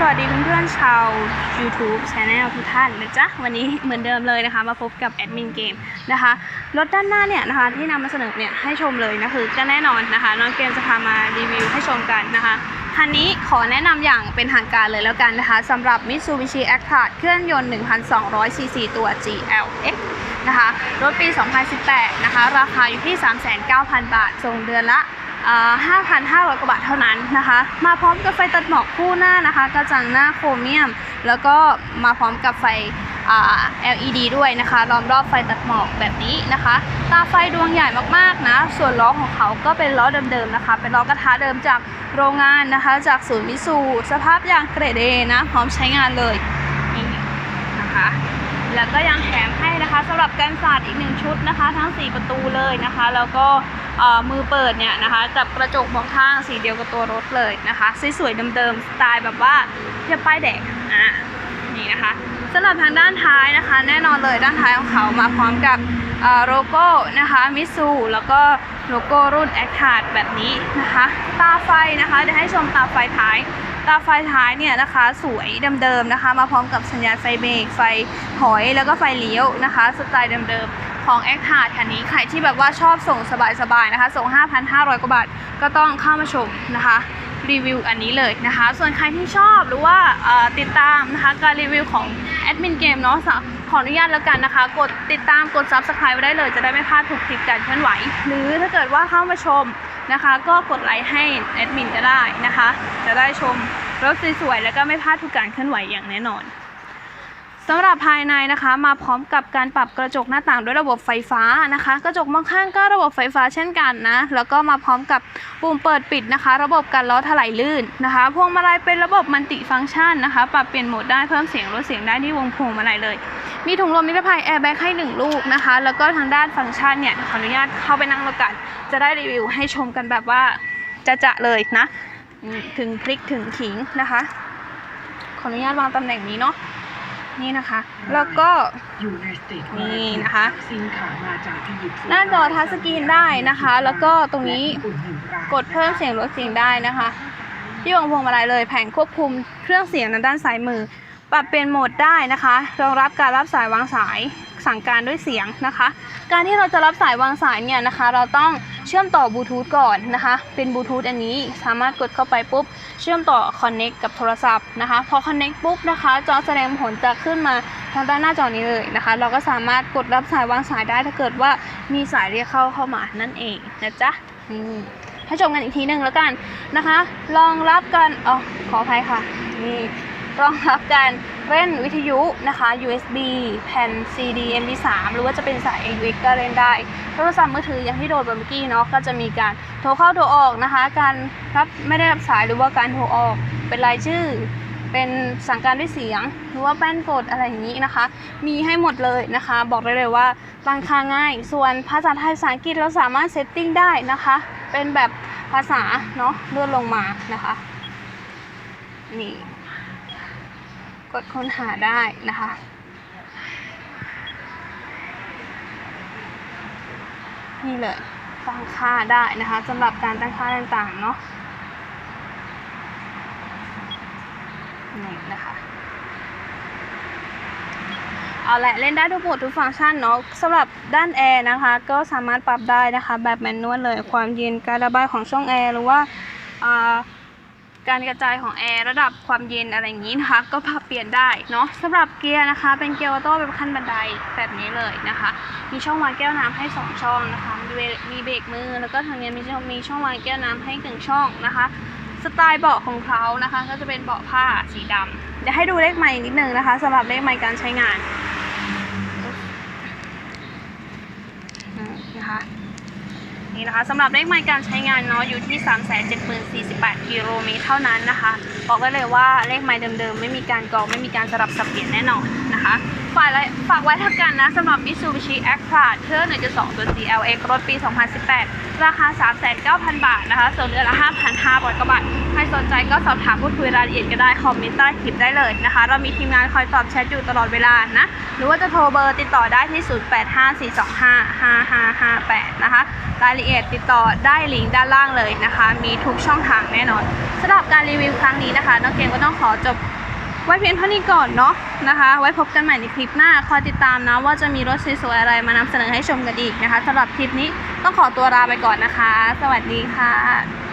สวัสดีเพื่อนๆชาว YouTube Channel ทุกท่านนะจ๊ะ วันนี้เหมือนเดิมเลยนะคะ มาพบกับแอดมินเกมนะคะ รถด้านหน้าเนี่ยนะคะ ที่นำมาเสนอเนี่ยให้ชมเลยนะคือก็แน่นอนนะคะ น้องเกมจะพามารีวิวให้ชมกันนะคะคันนี้ขอแนะนำอย่างเป็นทางการเลยแล้วกันนะคะสำหรับ Mitsubishi Actros เครื่องยนต์ 1,200 cc ตัว GLX นะคะ รถปี 2018 นะคะ ราคาอยู่ที่ 39,000 บาทส่งเดือนละ 5,500 กว่าบาทเท่านั้นนะคะ มาพร้อมกับไฟตัดหมอกคู่หน้านะคะ กระจังหน้าโครเมียม แล้วก็มาพร้อมกับไฟ LED ด้วยนะคะล้อมรอบไฟตัดหมอกแบบนี้นะคะ ตาไฟดวงใหญ่มากๆนะ ส่วนล้อของเขาก็เป็นล้อเดิมๆนะคะ เป็นล้อกระทะเดิมจากโรงงานนะคะ จากศูนย์มิสูสภาพยางเกรดเอนะ พร้อมใช้งานเลยนี่นะคะ แล้วก็ยังแถมให้นะคะสำหรับกันศาสตร์อีกหนึ่งชุดนะคะ ทั้ง 4 ประตูเลยนะคะ แล้วก็มือเปิดเนี่ยนะคะกับกระจกมองข้างสีเดียวกับตัวรถเลยนะคะสวยๆเดิมๆสไตล์แบบว่าเทียบป้ายแดงอะนี่นะคะสำหรับทางด้านท้ายนะคะ แน่นอนเลยด้านท้ายของเขามาพร้อมกับ โลโก้นะคะมิสูแล้วก็โลโก้รุ่นแอคทาร์แบบนี้นะคะ ตาไฟนะคะเดี๋ยวให้ชมตาไฟท้าย ตาไฟท้ายเนี่ยนะคะ สวยเดิมๆนะคะ มาพร้อมกับสัญญาณไฟเบรกไฟถอยแล้วก็ไฟเลี้ยวนะคะ สไตล์เดิมๆของ a c t a r คันนี้ใครที่แบบว่าชอบส่งสบายๆนะคะ ส่ง 5,500 กว่าบาท ก็ต้องเข้ามาชมนะคะ รีวิวอันนี้เลยนะคะ ส่วนใครที่ชอบหรือว่าติดตามนะคะการรีวิวของแอดมินเกมเนาะสะขออนุญาตแล้วกันนะคะ กดติดตามกด Subscribe ไว้ได้เลย จะได้ไม่พลาดทุกคลิปการเคลื่อนไหว หรือถ้าเกิดว่าเข้ามาชมนะคะ ก็กดไลค์ให้แอดมินก็ได้นะคะ จะได้ชมรถสวยๆแล้วก็ไม่พลาดทุกการเคลื่อนไหวอย่างแน่นอน สำหรับภายในนะคะ มาพร้อมกับการปรับกระจกหน้าต่างด้วยระบบไฟฟ้านะคะ กระจกมองข้างก็ระบบไฟฟ้าเช่นกันนะ แล้วก็มาพร้อมกับปุ่มเปิดปิดนะคะ ระบบกันล้อถลายลื่นนะคะพวงมาลัยเป็นระบบมัลติฟังก์ชันนะคะ ปรับเปลี่ยนโหมดได้เพิ่มเสียงลดเสียงได้ที่วงพวงมาลัยเลย มีถุงลมนิรภัยแอร์แบ็กให้หนึ่งลูกนะคะ แล้วก็ทางด้านฟังก์ชันเนี่ยขออนุญาตเข้าไปนั่งแล้วกัน จะได้รีวิวให้ชมกันแบบว่าจะๆเลยนะ ถึงพลิกถึงขิงนะคะ ขออนุญาตวางตำแหน่งนี้เนาะ นี่นะคะ แล้วก็อยู่ในสเตจนี่นะคะซิงขามาจากอียิปต์หน้าจอทัชสกรีนได้นะคะ แล้วก็ตรงนี้และญี่ปุ่นหนึ่งรายกดเพิ่มเสียงลดเสียงได้นะคะ ที่วงพวงมาลัยเลยแผงควบคุมเครื่องเสียงทางด้านซ้ายมือ ปรับเป็นโหมดได้นะคะ รองรับการรับสายวางสาย สั่งการด้วยเสียงนะคะ การที่เราจะรับสายวางสายเนี่ยนะคะ เราต้องเชื่อมต่อบลูทูธก่อนนะคะ เป็นบลูทูธอันนี้สามารถกดเข้าไปปุ๊บ เชื่อมต่อ Connect กับโทรศัพท์นะคะ พอ Connect ปุ๊บนะคะ จอแสดงผลจะขึ้นมาทางด้านหน้าจอนี้เลยนะคะ เราก็สามารถกดรับสายวางสายได้ถ้าเกิดว่ามีสายเรียกเข้าเข้ามานั่นเองนะจ๊ะอืมให้ชมกันอีกทีหนึ่งแล้วกันนะคะ ลองรับกันอ๋อขออภัยค่ะนี่ รองรับการเล่นวิทยุนะคะ USB แผ่น CD MP3 หรือว่าจะเป็นสาย AUX ก็เล่นได้ โทรศัพท์มือถืออย่างที่โดดไปเมื่อกี้เนาะก็จะมีการโทรเข้าโทรออกนะคะ การรับไม่ได้รับสายหรือว่าการโทรออกเป็นรายชื่อ เป็นสั่งการด้วยเสียง หรือว่าแป้นกดอะไรอย่างนี้นะคะ มีให้หมดเลยนะคะ บอกได้เลยว่าตั้งค่าง่าย ส่วนภาษาไทยภาษาอังกฤษเราสามารถเซตติ้งได้นะคะ เป็นแบบภาษาเนาะเลื่อนลงมานะคะ นี่ ดค้นหาได้นะคะ นี่เลยตั้งค่าได้นะคะสำหรับการตั้งค่าต่างๆเนาะนี่นะคะเอาแหละเล่นได้ทุกโหมดทุกฟังก์ชันเนาะสำหรับด้านแอร์นะคะ ก็สามารถปรับได้นะคะ แบบแมนนวลเลยความเย็นการระบายของช่องแอร์หรือว่าอ่า การกระจายของแอร์ระดับความเย็นอะไรอย่างนี้นะคะ ก็ปรับเปลี่ยนได้เนาะสำหรับเกียร์นะคะ เป็นเกียร์ออโต้แบบขั้นบันไดแบบนี้เลยนะคะ มีช่องวางแก้วน้ำให้ 2 ช่องนะคะมีเบรกมีเบรกมือแล้วก็ทางนี้มีช่องมีช่องวางแก้วน้ำให้หนึ่งช่องนะคะสไตล์เบาะของเขานะคะ ก็จะเป็นเบาะผ้าสีดำเดี๋ยวให้ดูเลขไมค์นิดนึงนะคะสำหรับเลขไมค์การใช้งานอืมนะคะ นี่นะคะสำหรับเลขไมล์การใช้งานเนาะอยู่ที่ 3 7 0 4 8กิโลเมตรเท่านั้นนะคะ บอกได้เลยว่าเลขไมล์เดิมๆ ไม่มีการกรองไม่มีการสลับสับเปลี่ยนแน่นอนนะคะฝากไว้ฝากไว้ทักกันนะสำหรับ Mitsubishi a c t r a เครื่อง1.2ตัว GLX รถปี 2018 ราคา 39,000 บาทนะคะ ส่วนเดือนละ 5,500กว่าบาท ใครสนใจก็สอบถามพูดคุยรายละเอียดก็ได้ คอมเมนต์ใต้คลิปได้เลยนะคะ เรามีทีมงานคอยตอบแชทอยู่ตลอดเวลานะ หรือว่าจะโทรเบอร์ติดต่อได้ที่ 0854255558 นะคะ รายละเอียดติดต่อได้ลิงก์ด้านล่างเลยนะคะ มีทุกช่องทางแน่นอนสำหรับการรีวิวครั้งนี้นะคะน้องเกมก็ต้องขอจบไว้เพียงเท่านี้ก่อนเนาะนะคะ ไว้พบกันใหม่ในคลิปหน้าคอยติดตามนะว่าจะมีรถสวยๆอะไรมานำเสนอให้ชมกันอีกนะคะสำหรับคลิปนี้ต้องขอตัวลาไปก่อนนะคะ สวัสดีค่ะ